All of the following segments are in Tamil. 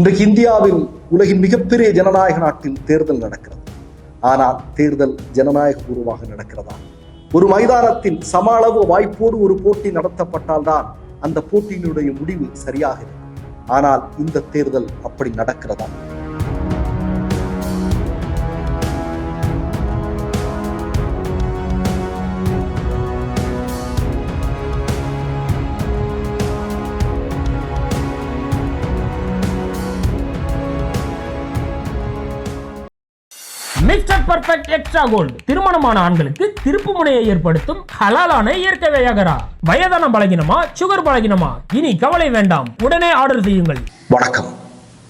இன்றைக்கு இந்தியாவில் உலகின் மிகப்பெரிய ஜனநாயக நாட்டில் தேர்தல் நடக்கிறது. ஆனால் தேர்தல் ஜனநாயக பூர்வமாக நடக்கிறதா? ஒரு மைதானத்தில் சம அளவு வாய்ப்போடு ஒரு போட்டி நடத்தப்பட்டால்தான் அந்த போட்டியினுடைய முடிவு சரியாக இருக்கும். ஆனால் இந்த தேர்தல் அப்படி நடக்கிறதா? பர்ஃபெக்ட் எக்ஸ்ட்ரா கோல்டு திருமணமான ஆண்களுக்கு திருப்பு முனையை ஏற்படுத்தும் ஹலாலான இயற்கை வியாகரா. வயதான பலகினமா சுகர் பலகினமா? இனி கவலை வேண்டாம். உடனே ஆர்டர் செய்யுங்கள். வணக்கம்.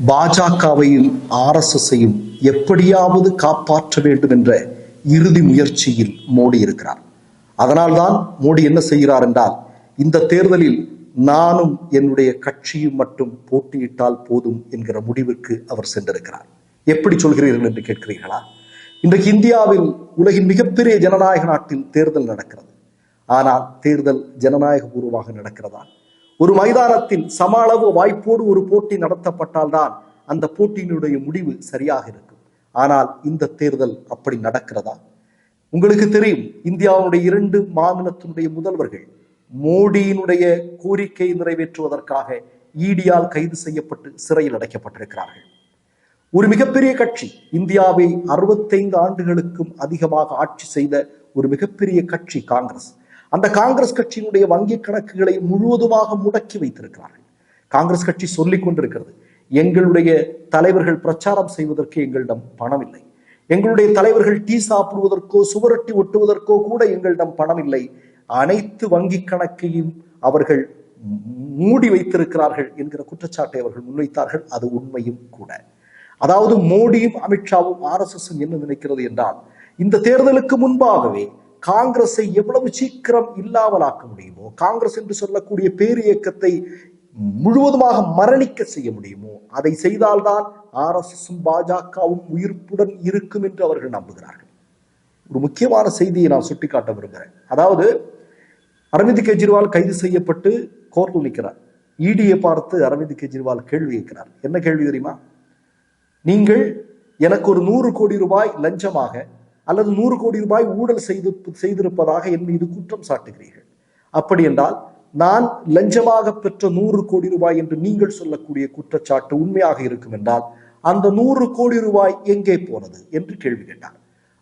பாஜகவையும் ஆர்எஸ்எஸ்ஸையும் எப்படியாவது காப்பாற்ற வேண்டும் என்ற இறுதி முயற்சியில் மோடி இருக்கிறார். அதனால்தான் மோடி என்ன செய்கிறார் என்றால் இந்த தேர்தலில் நானும் என்னுடைய கட்சியும் மட்டும் போட்டியிட்டால் போதும் என்கிற முடிவிற்கு அவர் சென்றிருக்கிறார். எப்படி சொல்கிறீர்கள் என்று கேட்கிறீர்களா? இன்றைக்கு இந்தியாவில் உலகின் மிகப்பெரிய ஜனநாயக நாட்டில் தேர்தல் நடக்கிறது. ஆனால் தேர்தல் ஜனநாயக பூர்வமாக நடக்கிறதா? ஒரு மைதானத்தில் சம அளவு வாய்ப்போடு ஒரு போட்டி நடத்தப்பட்டால்தான் அந்த போட்டியினுடைய முடிவு சரியாக இருக்கும். ஆனால் இந்த தேர்தல் அப்படி நடக்கிறதா? உங்களுக்கு தெரியும் இந்தியாவுடைய இரண்டு மாநிலத்தினுடைய முதல்வர்கள் மோடியினுடைய கோரிக்கை நிறைவேற்றுவதற்காக ஈடியால் கைது செய்யப்பட்டு சிறையில் அடைக்கப்பட்டிருக்கிறார்கள். ஒரு மிகப்பெரிய கட்சி இந்தியாவை அறுபத்தைந்து ஆண்டுகளுக்கும் அதிகமாக ஆட்சி செய்த ஒரு மிகப்பெரிய கட்சி காங்கிரஸ். அந்த காங்கிரஸ் கட்சியினுடைய வங்கி கணக்குகளை முழுவதுமாக முடக்கி வைத்திருக்கிறார்கள். காங்கிரஸ் கட்சி சொல்லிக் கொண்டிருக்கிறது எங்களுடைய தலைவர்கள் பிரச்சாரம் செய்வதற்கு எங்களிடம் பணம் இல்லை எங்களுடைய தலைவர்கள் டீ சாப்பிடுவதற்கோ சுவரொட்டி ஒட்டுவதற்கோ கூட எங்களிடம் பணம் இல்லை அனைத்து வங்கி கணக்கையும் அவர்கள் மூடி வைத்திருக்கிறார்கள் என்கிற குற்றச்சாட்டை அவர்கள் முன்வைத்தார்கள். அது உண்மையும் கூட. அதாவது மோடியும் அமித்ஷாவும் ஆர் எஸ் எஸ் என்ன நினைக்கிறது என்றால் இந்த தேர்தலுக்கு முன்பாகவே காங்கிரஸை எவ்வளவு சீக்கிரம் இல்லாமலாக்க முடியுமோ காங்கிரஸ் என்று சொல்லக்கூடிய பேரு இயக்கத்தை முழுவதுமாக மரணிக்க செய்ய முடியுமோ அதை செய்தால்தான் ஆர்எஸ்எஸும் பாஜகவும் உயிர்ப்புடன் இருக்கும் என்று அவர்கள் நம்புகிறார்கள். ஒரு முக்கியமான செய்தியை நான் சுட்டிக்காட்ட விரும்புகிறேன். அதாவது அரவிந்த் கெஜ்ரிவால் கைது செய்யப்பட்டு கோர்ட்டில் நிற்கிறார். இடியை பார்த்து அரவிந்த் கெஜ்ரிவால் கேள்வி கேட்கிறார். என்ன கேள்வி தெரியுமா? நீங்கள் எனக்கு ஒரு நூறு கோடி ரூபாய் லஞ்சமாக அல்லது நூறு கோடி ரூபாய் ஊழல் செய்து செய்திருப்பதாக என் மீது குற்றம் சாட்டுகிறீர்கள். அப்படி என்றால் நான் லஞ்சமாக பெற்ற நூறு கோடி ரூபாய் என்று நீங்கள் சொல்லக்கூடிய குற்றச்சாட்டு உண்மையாக இருக்கும் என்றால் அந்த நூறு கோடி ரூபாய் எங்கே போனது என்று கேள்வி கேட்டார்.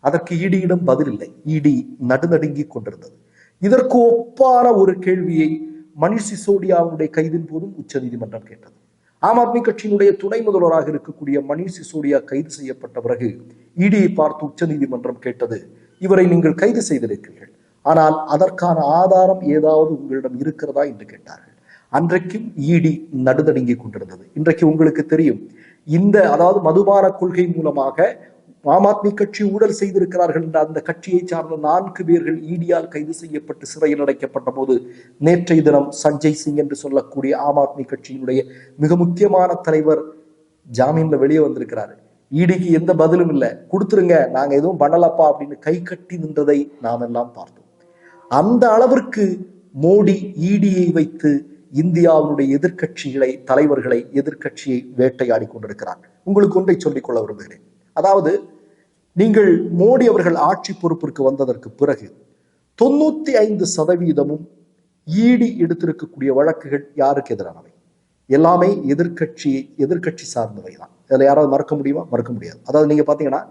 அதற்கு இடியிடம் பதில் இல்லை. இடி நடுநடுங்கிக் கொண்டிருந்தது. இதற்கு ஒப்பான ஒரு கேள்வியை மணிஷ் சிசோடியாவுடைய கைதின் போதும் உச்சநீதிமன்றம் கேட்டது. ஆம் ஆத்மி கட்சியினுடைய துணை முதல்வராக இருக்கக்கூடிய மணீஷ் சிசோடியா கைது செய்யப்பட்ட பிறகு இடியை பார்த்து உச்சநீதிமன்றம் கேட்டது இவரை நீங்கள் கைது செய்திருக்கிறீர்கள். ஆனால் அதற்கான ஆதாரம் ஏதாவது உங்களிடம் இருக்கிறதா? என்று கேட்டார்கள். அன்றைக்கும் இடி நடுதடுங்கிக் கொண்டிருந்தது. இன்றைக்கு உங்களுக்கு தெரியும் இந்த அதாவது மதுபான கொள்கை மூலமாக ஆம் ஆத்மி கட்சி ஊழல் செய்திருக்கிறார்கள் என்ற அந்த கட்சியை சார்ந்த நான்கு பேர்கள் ஈடியால் கைது செய்யப்பட்டு சிறையில் அடைக்கப்பட்ட போது நேற்றைய தினம் சஞ்சய் சிங் என்று சொல்லக்கூடிய ஆம் ஆத்மி கட்சியினுடைய மிக முக்கியமான தலைவர் ஜாமீன்ல வெளியே வந்திருக்கிறாரு. ஈடிக்கு எந்த பதிலும் இல்லை. கொடுத்துருங்க நாங்க எதுவும் பண்ணலப்பா அப்படின்னு கை கட்டி நின்றதை நாம் எல்லாம் பார்த்தோம். அந்த அளவிற்கு மோடி ஈடியை வைத்து இந்தியாவுடைய எதிர்கட்சிகளை தலைவர்களை எதிர்கட்சியை வேட்டையாடி கொண்டிருக்கிறார். உங்களுக்கு ஒன்றை சொல்லிக்கொள்ள விரும்புகிறேன். அதாவது நீங்கள் மோடி அவர்கள் ஆட்சி பொறுப்பிற்கு வந்ததற்கு பிறகு தொண்ணூத்தி ஐந்து சதவீதமும் ஈடி எடுத்திருக்கக்கூடிய வழக்குகள் யாருக்கு எதிரானவை? எல்லாமே எதிர்க்கட்சி எதிர்கட்சி சார்ந்தவை தான் இதில் யாராவது மறக்க முடியுமா? மறக்க முடியாது. அதாவது நீங்க பாத்தீங்கன்னா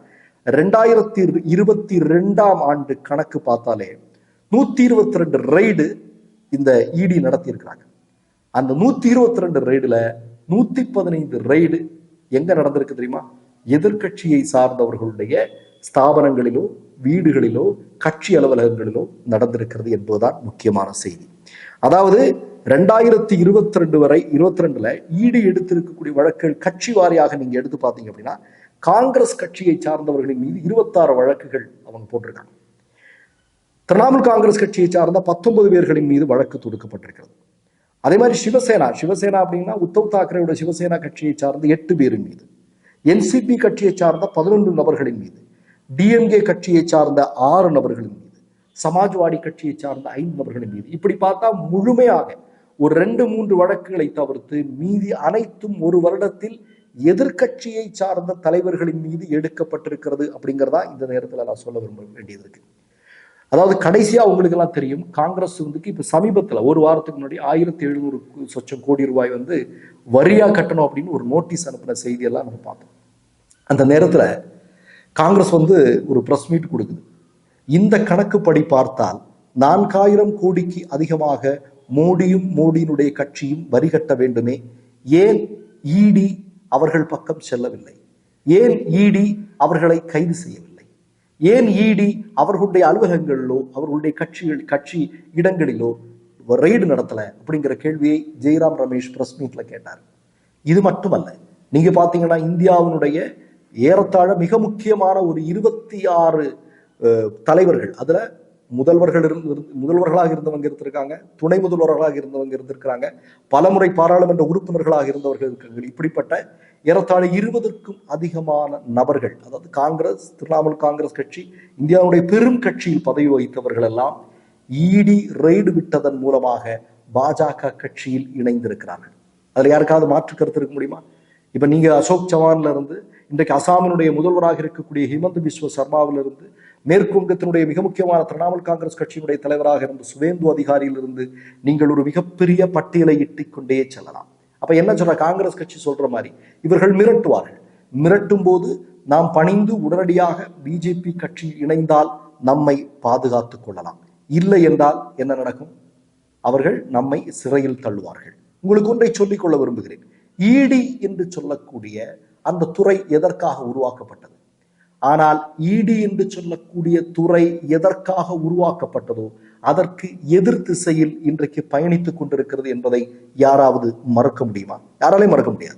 ரெண்டாயிரத்தி இருபத்தி ரெண்டாம் ஆண்டு கணக்கு பார்த்தாலே நூத்தி இருபத்தி ரெண்டு ரைடு இந்த இடி நடத்தி இருக்கிறாங்க அந்த நூத்தி இருபத்தி ரெண்டு ரைடுல நூத்தி பதினைந்து ரைடு எங்க நடந்திருக்கு தெரியுமா? எதிர்க்கட்சியை சார்ந்தவர்களுடைய ஸ்தாபனங்களிலோ வீடுகளிலோ கட்சி அலுவலகங்களிலோ நடந்திருக்கிறது என்பதுதான் முக்கியமான செய்தி. அதாவது ரெண்டாயிரத்தி இருபத்தி ரெண்டு வரை இருபத்தி ரெண்டுல ஈடு எடுத்திருக்கக்கூடிய வழக்குகள் கட்சி வாரியாக நீங்க எடுத்து பார்த்தீங்க அப்படின்னா காங்கிரஸ் கட்சியை சார்ந்தவர்களின் மீது இருபத்தாறு வழக்குகள் அவங்க போட்டிருக்காங்க திரிணாமுல் காங்கிரஸ் கட்சியை சார்ந்த பத்தொன்பது பேர்களின் மீது வழக்கு தொடுக்கப்பட்டிருக்கிறது. அதே மாதிரி சிவசேனா சிவசேனா அப்படின்னா உத்தவ் தாக்கரேயோட சிவசேனா கட்சியை சார்ந்த எட்டு பேரின் மீது. என்சிபி கட்சியை சார்ந்த பதினொன்று நபர்களின் மீது டிஎம்கே கட்சியை சார்ந்த ஆறு நபர்களின் மீது சமாஜ்வாடி கட்சியை சார்ந்த ஐந்து நபர்களின் மீது. இப்படி பார்த்தா முழுமையாக ஒரு ரெண்டு மூன்று வழக்குகளை தவிர்த்து மீதி அனைத்தும் ஒரு வருடத்தில் எதிர்க்கட்சியை சார்ந்த தலைவர்களின் மீது எடுக்கப்பட்டிருக்கிறது அப்படிங்கிறதா இந்த நேரத்தில் நான் சொல்ல விரும்ப வேண்டியது இருக்கு. அதாவது கடைசியா உங்களுக்கு எல்லாம் தெரியும் காங்கிரஸ் வந்து இப்ப சமீபத்துல ஒரு வாரத்துக்கு முன்னாடி ஆயிரத்தி எழுநூறு சொச்சம் கோடி ரூபாய் வந்து வரியா கட்டணும் அப்படின்னு ஒரு நோட்டீஸ் அனுப்பின செய்தியெல்லாம் நம்ம பார்த்தோம். அந்த நேரத்துல காங்கிரஸ் வந்து ஒரு பிரஸ் மீட் கொடுக்குது. இந்த கணக்குப்படி பார்த்தால் நான்காயிரம் கோடிக்கு அதிகமாக மோடியும் மோடியினுடைய கட்சியும் வரி கட்ட வேண்டுமே. ஏன் இடி அவர்கள் பக்கம் செல்லவில்லை? ஏன் இடி அவர்களை கைது செய்யவில்லை? ஏன் இடி அவர்களுடைய அலுவலகங்களிலோ அவர்களுடைய கட்சிகள் கட்சி இடங்களிலோ ரெய்டு நடத்தலை அப்படிங்கிற கேள்வியை ஜெய்ராம் ரமேஷ் பிரஸ் மீட்ல கேட்டார். இது மட்டுமல்ல நீங்க பாத்தீங்கன்னா இந்தியாவினுடைய ஏறத்தாழ மிக முக்கியமான ஒரு இருபத்தி ஆறு தலைவர்கள் அதுல முதல்வர்கள் இருந்து- முதல்வர்களாக இருந்தவங்க இருந்திருக்காங்க துணை முதல்வர்களாக இருந்தவங்க இருந்திருக்கிறாங்க பலமுறை பாராளுமன்ற உறுப்பினர்களாக இருந்தவர்கள் இருக்காங்க. இப்படிப்பட்ட ஏறத்தாழ இருபதுக்கும் அதிகமான நபர்கள் அதாவது காங்கிரஸ் திரிணாமுல் காங்கிரஸ் கட்சி இந்தியாவுடைய பெரும் கட்சியில் பதவி வகித்தவர்கள் எல்லாம் இடி ரெய்டு விட்டதன் மூலமாக பாஜக கட்சியில் இணைந்திருக்கிறார்கள். அதுல யாருக்காவது மாற்று கருத்து இருக்க முடியுமா? இப்ப நீங்க அசோக் சவான்ல இருந்து இன்றைக்கு அசாமினுடைய முதல்வராக இருக்கக்கூடிய ஹிமந்த் பிஸ்வ சர்மாவிலிருந்து இருந்து மிக முக்கியமான திரிணாமுல் காங்கிரஸ் கட்சியினுடைய தலைவராக இருந்த சுவேந்து அதிகாரியிலிருந்து நீங்கள் ஒரு மிகப்பெரிய பட்டியலை இட்டிக் கொண்டே செல்லலாம். அப்ப என்ன சொல்ற? காங்கிரஸ் கட்சி சொல்ற மாதிரி இவர்கள் மிரட்டுவார்கள். மிரட்டும் போது நாம் பணிந்து உடனடியாக பிஜேபி கட்சி இணைந்தால் நம்மை பாதுகாத்துக் கொள்ளலாம். இல்லை என்றால் என்ன நடக்கும்? அவர்கள் நம்மை சிறையில் தள்ளுவார்கள். உங்களுக்கு ஒன்றை சொல்லிக் கொள்ள விரும்புகிறேன். ஈடி என்று சொல்லக்கூடிய அந்த துறை எதற்காக உருவாக்கப்பட்டது? ஆனால் ஈடி என்று சொல்லக்கூடிய துறை எதற்காக உருவாக்கப்பட்டதோ அதற்கு எதிர் திசையில் இன்றைக்கு பயணித்துக் கொண்டிருக்கிறது என்பதை யாராவது மறக்க முடியுமா? யாராலையும் மறக்க முடியாது.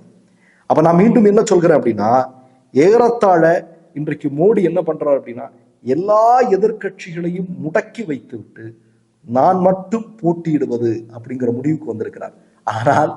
அப்ப நான் மீண்டும் என்ன சொல்கிறேன் அப்படின்னா ஏறத்தாழ இன்றைக்கு மோடி என்ன பண்றார் அப்படின்னா எல்லா எதிர்க்கட்சிகளையும் முடக்கி வைத்துவிட்டு நான் மட்டும் போட்டியிடுவது அப்படிங்கிற முடிவுக்கு வந்திருக்கிறார். ஆனால்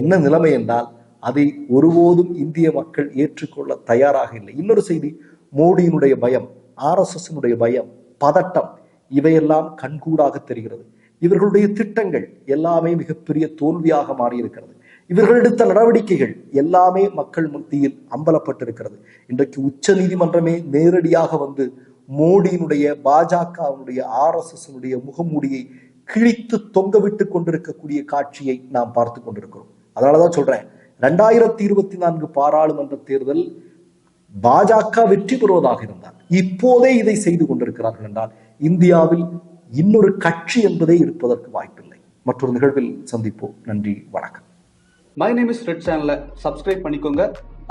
என்ன நிலைமை என்றால் அதை ஒருபோதும் இந்திய மக்கள் ஏற்றுக்கொள்ள தயாராக இல்லை. இன்னொரு செய்தி மோடியினுடைய பயம் ஆர்எஸ்எஸ்னுடைய பயம் பதட்டம் இவையெல்லாம் கண்கூடாக தெரிகிறது. இவர்களுடைய திட்டங்கள் எல்லாமே மிகப்பெரிய தோல்வியாக மாறியிருக்கிறது. இவர்கள் எடுத்த நடவடிக்கைகள் எல்லாமே மக்கள் மத்தியில் அம்பலப்பட்டிருக்கிறது. இன்றைக்கு உச்ச நீதிமன்றமே நேரடியாக வந்து மோடியினுடைய பாஜகவினுடைய ஆர்எஸ்எஸ்னுடைய முகமூடியை கிழித்து தொங்கவிட்டு கொண்டிருக்கக்கூடிய காட்சியை நாம் பார்த்து கொண்டிருக்கிறோம். அதனாலதான் சொல்றேன் ரெண்டாயிரத்தி இருபத்தி நான்கு பாராளுமன்ற தேர்தல் பாஜக வெற்றி பெறுவதாக இருந்தால் இப்போதே இதை செய்து கொண்டிருக்கிறார்கள் என்றால் இந்தியாவில் இன்னொரு கட்சி என்பதே இருப்பதற்கு வாய்ப்பில்லை. மற்றொரு நிகழ்வில் சந்திப்போம். நன்றி வணக்கம். மை நேம் இஸ் ரெட் சேனலை சப்ஸ்கிரைப் பண்ணிக்கோங்க.